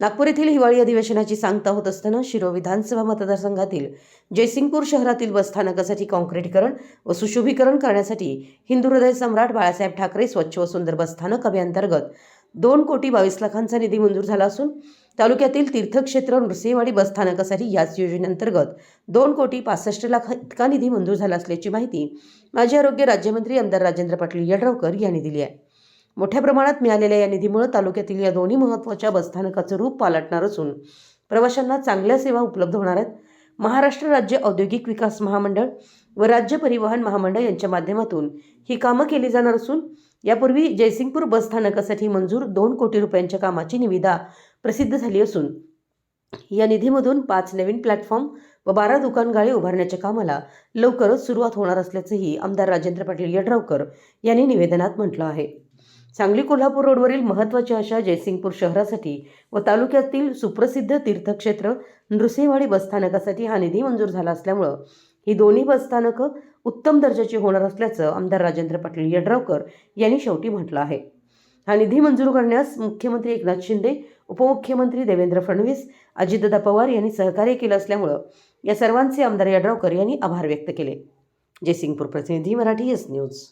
नागपूर येथील हिवाळी अधिवेशनाची सांगता होत असताना शिरो विधानसभा मतदारसंघातील जयसिंगपूर शहरातील बसस्थानकासाठी काँक्रिटीकरण व सुशोभीकरण करण्यासाठी हिंदू हृदय सम्राट बाळासाहेब ठाकरे स्वच्छ व सुंदर बसस्थानक अभियांतर्गत दोन कोटी बावीस लाखांचा निधी मंजूर झाला असून तालुक्यातील तीर्थक्षेत्र नृसिंहवाडी बसस्थानकासाठी याच योजनेअंतर्गत दोन कोटी पासष्ट लाख इतका निधी मंजूर झाला असल्याची माहिती माजी आरोग्य राज्यमंत्री आमदार राजेंद्र पाटील यड्रावकर यांनी दिली आहे. मोठ्या प्रमाणात मिळालेल्या या निधीमुळे तालुक्यातील या दोन्ही महत्त्वाच्या बसस्थानकाचं रूप पालटणार असून प्रवाशांना चांगल्या सेवा उपलब्ध होणार आहेत. महाराष्ट्र राज्य औद्योगिक विकास महामंडळ व राज्य परिवहन महामंडळ यांच्या माध्यमातून ही कामं केली जाणार असून यापूर्वी जयसिंगपूर बसस्थानकासाठी मंजूर दोन कोटी रुपयांच्या कामाची निविदा प्रसिद्ध झाली असून या निधीमधून पाच नवीन प्लॅटफॉर्म व बारा दुकानगाळे उभारण्याच्या कामाला लवकरच सुरुवात होणार असल्याचंही आमदार राजेंद्र पाटील यड्रावकर यांनी निवेदनात म्हटलं आहे. सांगली कोल्हापूर रोडवरील महत्त्वाच्या अशा जयसिंगपूर शहरासाठी व तालुक्यातील सुप्रसिद्ध तीर्थक्षेत्र नृसिंहवाडी बसस्थानकासाठी हा निधी मंजूर झाला असल्यामुळं ही दोन्ही बसस्थानकं उत्तम दर्जाची होणार असल्याचं आमदार राजेंद्र पाटील यड्रावकर यांनी शेवटी म्हटलं आहे. हा निधी मंजूर करण्यास मुख्यमंत्री एकनाथ शिंदे उपमुख्यमंत्री देवेंद्र फडणवीस अजितदादा पवार यांनी सहकार्य केलं असल्यामुळं या सर्वांचे आमदार यड्रावकर यांनी आभार व्यक्त केले. जयसिंगपूर प्रतिनिधी मराठी एस न्यूज.